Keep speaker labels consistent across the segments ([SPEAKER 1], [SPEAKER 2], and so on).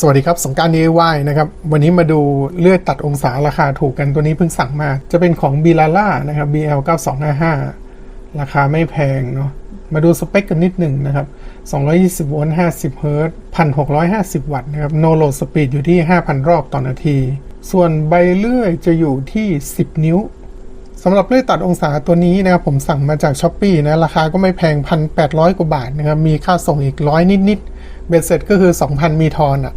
[SPEAKER 1] สวัสดีครับ สงกราร DIY นะครับ วันนี้มาดูเลื่อยตัดองศาราคาถูกกันตัวนี้เพิ่งสั่งมา จะเป็นของ b ีลาล่านะครับ BL 9255 ราคาไม่แพงเนาะ มาดูสเปคกันนิดหนึ่งนะครับ 220 โวลต์ 50 เฮิรตซ์ 1,650 วัตต์นะครับ no load speed อยู่ที่ 5,000 รอบต่อนาที ส่วนใบเลื่อยจะอยู่ที่ 10 นิ้วสำหรับเลื่อยตัดองศาตัวนี้นะครับผมสั่งมาจากช้อปปีนะ ราคาก็ไม่แพง 1,800 กว่าบาทนะครับ มีค่าส่งอีกร้อยนิดๆเบ็ดเสร็จก็คือ 2,000 มีทอนอะ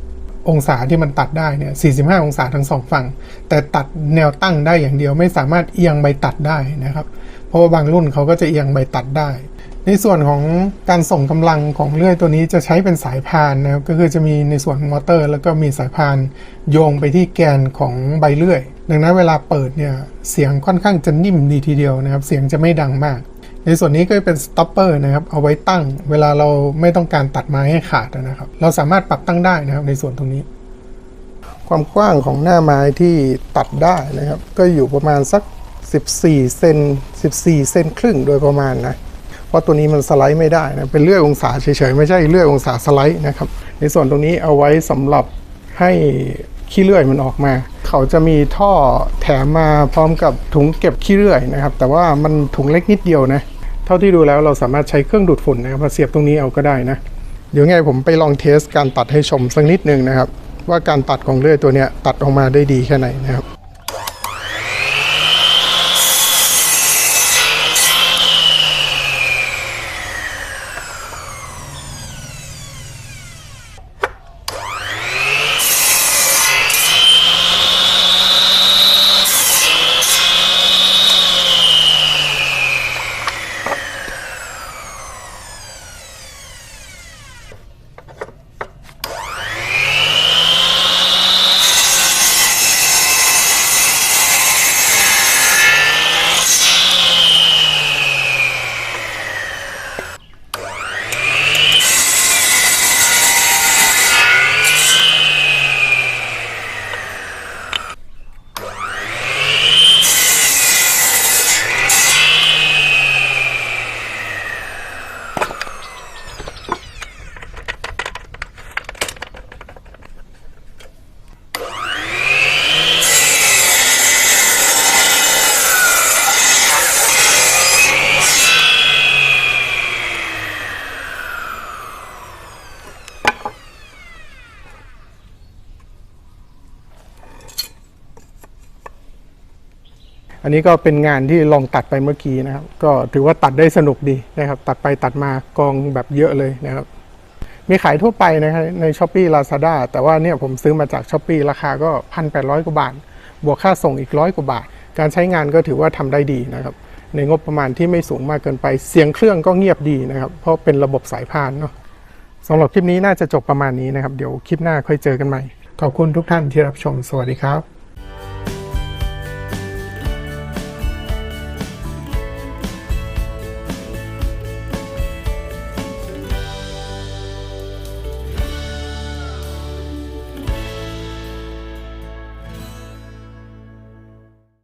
[SPEAKER 1] องศาที่มันตัดได้เนี่ย 45 องศาทั้งสองฝั่ง แต่ตัดแนวตั้งได้อย่างเดียวไม่สามารถเอียงใบตัดได้นะครับ เพราะว่าบางรุ่นเขาก็จะเอียงใบตัดได้ ในส่วนของการส่งกำลังของเลื่อยตัวนี้จะใช้เป็นสายพานนะครับ ก็คือจะมีในส่วนมอเตอร์ แล้วก็มีสายพานโยงไปที่แกนของใบเลื่อย ดังนั้นเวลาเปิดเนี่ยเสียงค่อนข้างจะนิ่มดีทีเดียวนะครับ เสียงจะไม่ดังมาก ในส่วนนี้ก็เป็นสต็อปเปอร์นะครับ เอาไว้ตั้ง เวลาเราไม่ต้องการตัดไม้ให้ขาดนะครับ เราสามารถปรับตั้งได้นะครับ ในส่วนตรงนี้ ความกว้างของหน้าไม้ที่ตัดได้นะครับ ก็อยู่ประมาณสัก 14เซน14เซนครึ่งโดยประมาณนะเพราะตัวนี้มันสไลด์ไม่ได้นะเป็นเลื่อยองศาเฉยๆไม่ใช่เลื่อยองศาสไลด์นะครับ ในส่วนตรงนี้เอาไว้สำหรับให้ขี้เลื่อยมันออกมา เขาจะมีท่อแถมมาพร้อมกับถุงเก็บขี้เลื่อยนะครับ แต่ว่ามันถุงเล็กนิดเดียวนะ เท่าที่ดูแล้วเราสามารถใช้เครื่องดูดฝุ่นนะครับมาเสียบตรงนี้เอาก็ได้นะ เดี๋ยวไงผมไปลองเทสการตัดให้ชมสักนิดนึงนะครับ ว่าการตัดของเลื่อยตัวเนี้ยตัดออกมาได้ดีแค่ไหนนะครับ อันนี้ก็เป็นงานที่ลองตัดไปเมื่อกี้นะครับ ก็ถือว่าตัดได้สนุกดีนะครับ ตัดไปตัดมากองแบบเยอะเลยนะครับ มีขายทั่วไปนะครับใน s h อ p e e Lazada แต่ว่าเนี่ยผมซื้อมาจาก s h อ p e e ราคาก็1,800กว่าบาท บวกค่าส่งอีกร้อยกว่าบาท การใช้งานก็ถือว่าทำได้ดีนะครับ ในงบประมาณที่ไม่สูงมากเกินไป เสียงเครื่องก็เงียบดีนะครับ เพราะเป็นระบบสายพานเนาะสำหรับคลิปนี้น่าจะจบประมาณนี้นะครับ เดี๋ยวคลิปหน้าค่อยเจอกันใหม่ ขอบคุณทุกท่านที่รับชม สวัสดีครับ